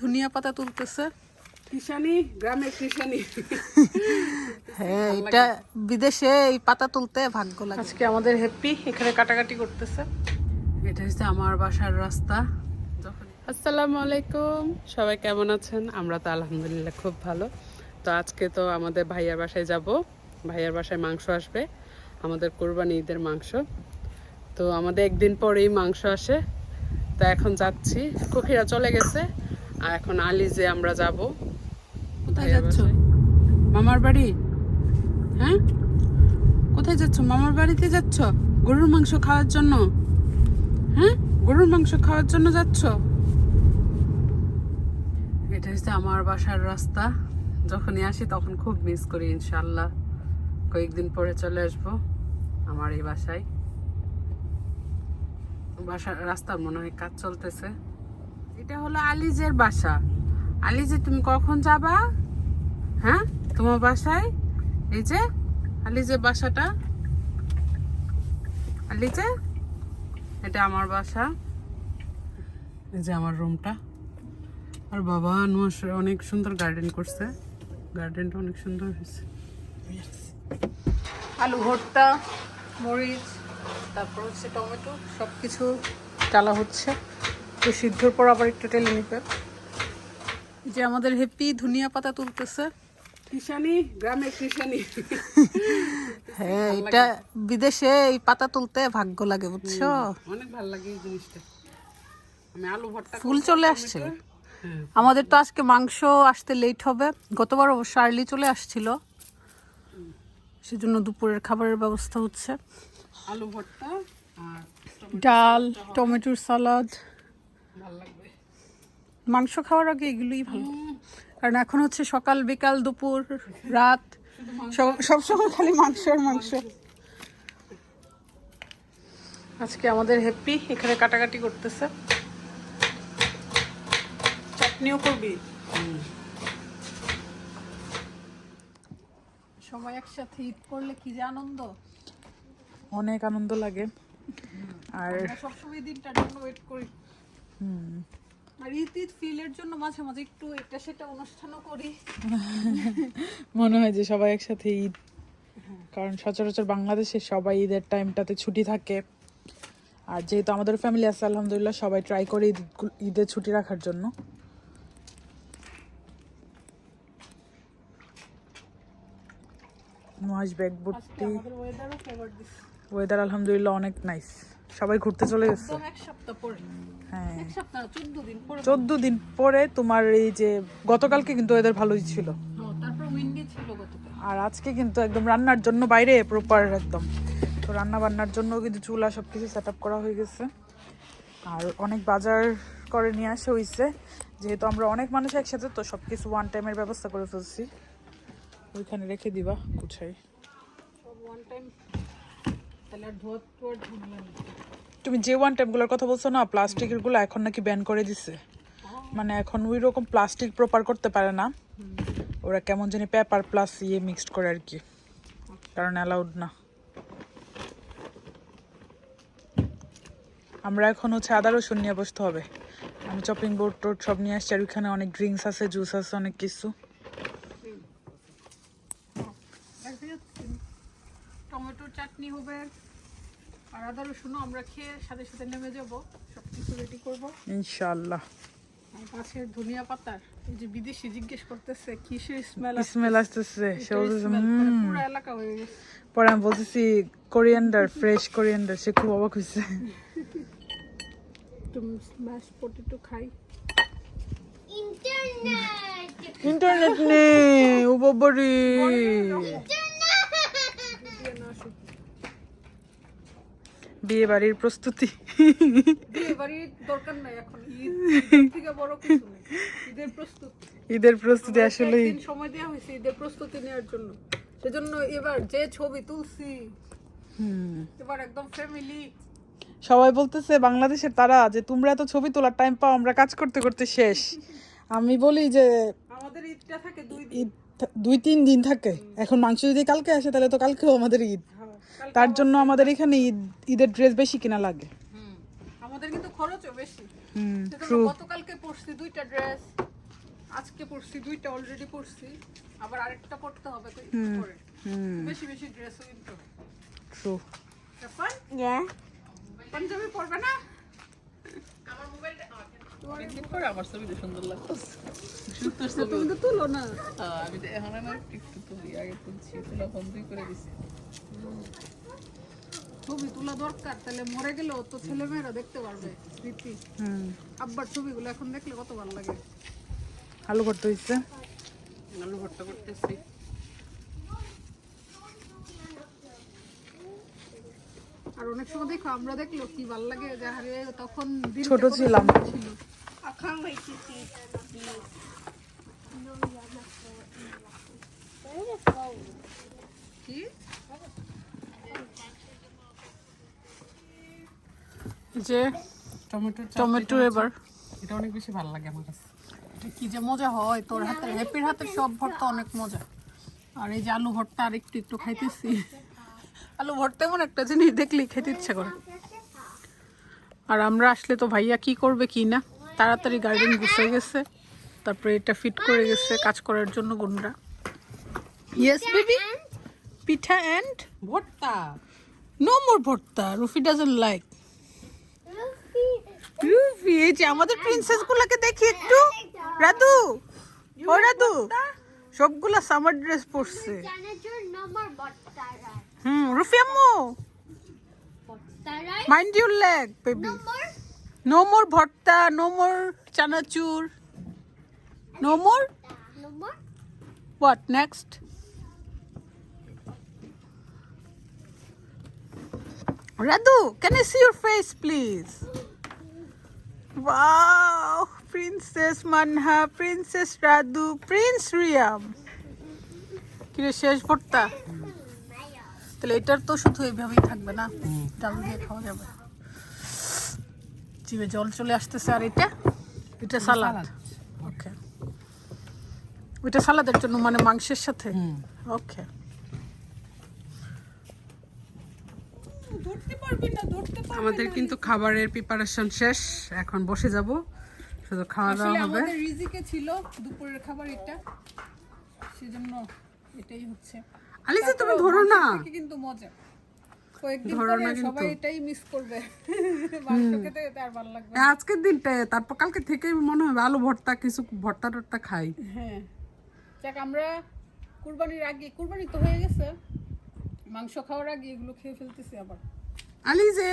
ধনিয়া পাতা তুলতেছে। কৃষানি গ্রামের কৃষানি। হ্যাঁ এটা বিদেশে এই পাতা তুলতে ভাগ্য লাগে। আজকে আমাদের হ্যাপি এখানে কাটাকাটি করতেছে। এটা হচ্ছে আমার বাসার রাস্তা। আসসালামু আলাইকুম। সবাই কেমন আছেন? আমরা তো আলহামদুলিল্লাহ খুব ভালো। তো আজকে তো আমাদের ভাইয়ার বাসায় যাব। ভাইয়ার বাসায় মাংস আসবে। আমাদের কোরবানি ঈদের মাংস। তো আমাদের একদিন পরেই মাংস আসে। তো এখন যাচ্ছি। কুকিরা চলে গেছে। আর এখন আলিজে আমরা যাব। কোথায় যাচ্ছ? মামার বাড়ি? হ্যাঁ? কোথায় যাচ্ছ? মামার বাড়িতে যাচ্ছ? গরুর মাংস খাওয়ার জন্য? হ্যাঁ? গরুর মাংস খাওয়ার জন্য যাচ্ছ? এটা হচ্ছে আমার বাসার রাস্তা। যখনই আসি তখন খুব মিস করি ইনশাল্লাহ কয়েকদিন পরে চলে আসব আমার এই বাসায়। বাসার রাস্তার মনে হয় কাজ চলতেছে। এটা হলো আলিজের বাসা। আলিজে, তুমি কখন যাবা? হ্যাঁ? তোমার বাসায়? এই যে, আলিজে বাসাটা। আলিজে, এটা আমার বাসা। এই যে আমার রুমটা। আর বাবা নুয়াশ, অনেক সুন্দর গার্ডেন করছে। গার্ডেনটা অনেক সুন্দর হয়েছে। আলু ভর্তা, মরিচ, তারপর হচ্ছে টমেটো সব কিছু ডালা হচ্ছে। তো সিদ্ধর পর আবার একটু টেলে নিবে। যে আমাদের হ্যাপি ধনিয়া পাতা তুলতেছে। কৃষানি গ্রামের কৃষানি হ্যাঁ এটা বিদেশে এই পাতা তুলতে ভাগ্য লাগে বুঝছ? অনেক ভালো লাগে এই জিনিসটা। আমি আলু ভর্তা ফুল চলে আসছে? হ্যাঁ। আমাদের তো আজকে মাংস আসতে লেট হবে। গতবার অবশ্য আর্লি চলে আসছিল। সেজন্য দুপুরের খাবারের ব্যবস্থা হচ্ছে। আলু ভর্তা আর ডাল টমেটোর সালাদ। ভালো লাগবে। মাংস খাওয়ার আগে এগুলোই ভালো। কারণ এখন হচ্ছে সকাল বিকাল দুপুর রাত সব- সবসময় খালি মাংস আর মাংস। আজকে আমাদের হ্যাপি এখানে কাটাকাটি করতেছে। চাটনিও করবি? সবাই একসাথে ঈদ করলে কি যে আনন্দ? অনেক আনন্দ লাগে। আর সবসময় দিনটার জন্য ওয়েট করি। আর ঈদ ঈদ ফিলের জন্য মাঝে মাঝে একটু এটা সেটা অনুষ্ঠানও করি। মনে হয় যে সবাই একসাথে ঈদ কারণ সচরাচর বাংলাদেশে সবাই ঈদের টাইমটাতে ছুটি থাকে। আর যেহেতু আমাদের ফ্যামিলি আছে আলহামদুলিল্লাহ সবাই ট্রাই করে ঈদ ঈদের ছুটি রাখার জন্য। মাস ব্যাগ ভর্তি। ওয়েদার আলহামদুলিল্লাহ অনেক নাইস সবাই ঘুরতে চলে গেছে। এক সপ্তাহ পরে। হ্যাঁ। এক সপ্তাহ চোদ্দ দিন পরে। চোদ্দ দিন পরে তোমার এই যে গতকালকে কিন্তু ওয়েদার ভালোই ছিল। ও, তারপর উইন্ডি ছিল গতকাল। আর আজকে কিন্তু একদম রান্নার জন্য বাইরে প্রপার একদম। তো রান্না বান্নার জন্য কিন্তু চুলা সব কিছু সেট করা হয়ে গেছে। আর অনেক বাজার করে নিয়ে আসা হয়েছে যেহেতু আমরা অনেক মানুষ একসাথে তো সব কিছু ওয়ান টাইমের ব্যবস্থা করে ফেলছি। ওইখানে রেখে দিবা গুছাই। সব ওয়ান টাইম তাহলে আর ধোয়া টোয়া ঝামেলা নেই। তুমি যে ওয়ান টাইমগুলোর কথা বলছো না প্লাস্টিকেরগুলো এখন নাকি ব্যান করে দিছে। মানে এখন ওই রকম প্লাস্টিক প্রপার করতে পারে না। ওরা কেমন জানি পেপার প্লাস ইয়ে মিক্সড করে আর কি। কারণ অ্যালাউড না। আমরা এখন হচ্ছে আদা রসুন নিয়ে বসতে হবে। আমি চপিং বোর্ড টোড সব নিয়ে আসছি আর ওইখানে অনেক ড্রিঙ্কস আছে জুস আছে অনেক কিছু একদিকে টমেটোর চাটনি হবে আর আদা আমরা খেয়ে সাথে সাথে নেমে যাব। সব কিছু রেডি করব। ইনশাআল্লাহ। পাশের ধনিয়া পাতার এই যে বিদেশি জিজ্ঞেস করতেছে কিসের স্মেল স্মেল আসতেছে? সে বলতেছে পুরো এলাকা হয়ে গেছে। পরে আমি বলতেছি কোরিয়ান্ডার ফ্রেশ কোরিয়ান্ডার। সে খুব অবাক হয়েছে তুমি স্ম্যাশ পটেটো খাই। ইন্টারনেট নেই ও বাবারি বিয়ে বাড়ির প্রস্তুতি। বিয়ে বাড়ির দরকার নাই এখন থেকে বড় কিছু নেই। ঈদের প্রস্তুতি। ঈদের প্রস্তুতি আসলে সময় দেওয়া হয়েছে ঈদের প্রস্তুতি নেওয়ার জন্য। সেজন্য এবার যে ছবি তুলছি এবার একদম ফ্যামিলি সবাই বলতেছে বাংলাদেশের তারা যে তোমরা এত ছবি তোলার টাইম পাও আমরা কাজ করতে করতে শেষ। আমি বলি যে আমাদের ঈদটা থাকে দুই ঈদ দুই তিন দিন থাকে। এখন মাংস যদি কালকে আসে তাহলে তো কালকেও আমাদের ঈদ। তার জন্য আমাদের এখানে ঈদ ঈদের ড্রেস বেশি কিনা লাগে। আমাদের কিন্তু খরচও বেশি। গতকালকে পরছি দুইটা ড্রেস আজকে পড়ছি দুইটা অলরেডি পড়ছি আবার আরেকটা পড়তে হবে তো পরে। বেশি বেশি ড্রেসও কিনতে। হবে ট্রু পাঞ্জাবি পরবে না? অনেকদিন পরে আমার ছবিটা সুন্দর লাগতেছে। তো তুমি তো তুলো না। আমি তো এখন একটু তুলি আগে তুলছি তোলা বন্ধই করে দিছি। ছবি তোলা দরকার তাহলে মরে গেলেও তো ছেলে মেয়েরা দেখতে পারবে স্মৃতি হুম। আব্বার ছবিগুলো এখন দেখলে কত ভালো লাগে। আলু ভর্তা হইছে আলু ভর্তা করতেছি। আর অনেক সময় দেখো আমরা দেখল কি ভালো লাগে যে আরে তখন ছোট ছিলাম। সুন্দর যে টমেটো টমেটো এবার। এটা অনেক বেশি ভালো লাগে আমার কাছে। এটা কি যে মজা হয় তোর হাতের হ্যাপির হাতের সব ভর্তা অনেক মজা। আর এই যে আলু ভর্তা আর একটু একটু খাইতেছি। আলু ভর্তা এমন একটা জিনিস দেখলেই খেতে ইচ্ছা করে। আর আমরা আসলে তো ভাইয়া কি করবে কি না তাড়াতাড়ি গার্ডেন গুছে গেছে তারপরে এটা ফিট করে গেছে কাজ করার জন্য গুন্ডা। ইয়েস বেবি পিঠা অ্যান্ড ভর্তা। নো মোর ভর্তা রুফি ডাজন্ট লাইক এই আমাদের প্রিন্সেস গুলাকে দেখি একটু। রাধু, ও রাধু, সবগুলা সামার ড্রেস পরছে। হুম, রুফি আম্মু। Mind your leg baby no more ভর্তা no more chanachur. No more? What next Radhu can I see your face please wow princess Manha princess Radhu prince Riyam কিরে শেষ ভর্তা? তাহলে এটার তো শুধু এইভাবেই থাকবে না ডাল দিয়ে খাওয়া যাবে। জিভে জল চলে আসতেছে আর এটা? এটা সালাদ। ওকে ওইটা সালাদের জন্য মানে মাংসের সাথে? ওকে ধরতে পারবি না ধরতে পারবি আমাদের কিন্তু খাবারের প্রিপারেশন শেষ এখন বসে যাব। শুধু খাওয়া দাওয়া হবে। আমাদের রিজিকে ছিল দুপুরের খাবার এটা। সেজন্য এটাই হচ্ছে। আলিজা তুমি ধরো না। কিন্তু মজা। আজকের দিনটা তারপর কালকে থেকে মনে হবে আলু ভর্তা কিছু ভর্তা টর্তা খাই। হ্যাঁ। যাক আমরা কুরবানির আগে কুরবানি তো হয়ে গেছে। মাংস খাওয়ার আগে এগুলো খেয়ে ফেলতেছি আবার। আলিজে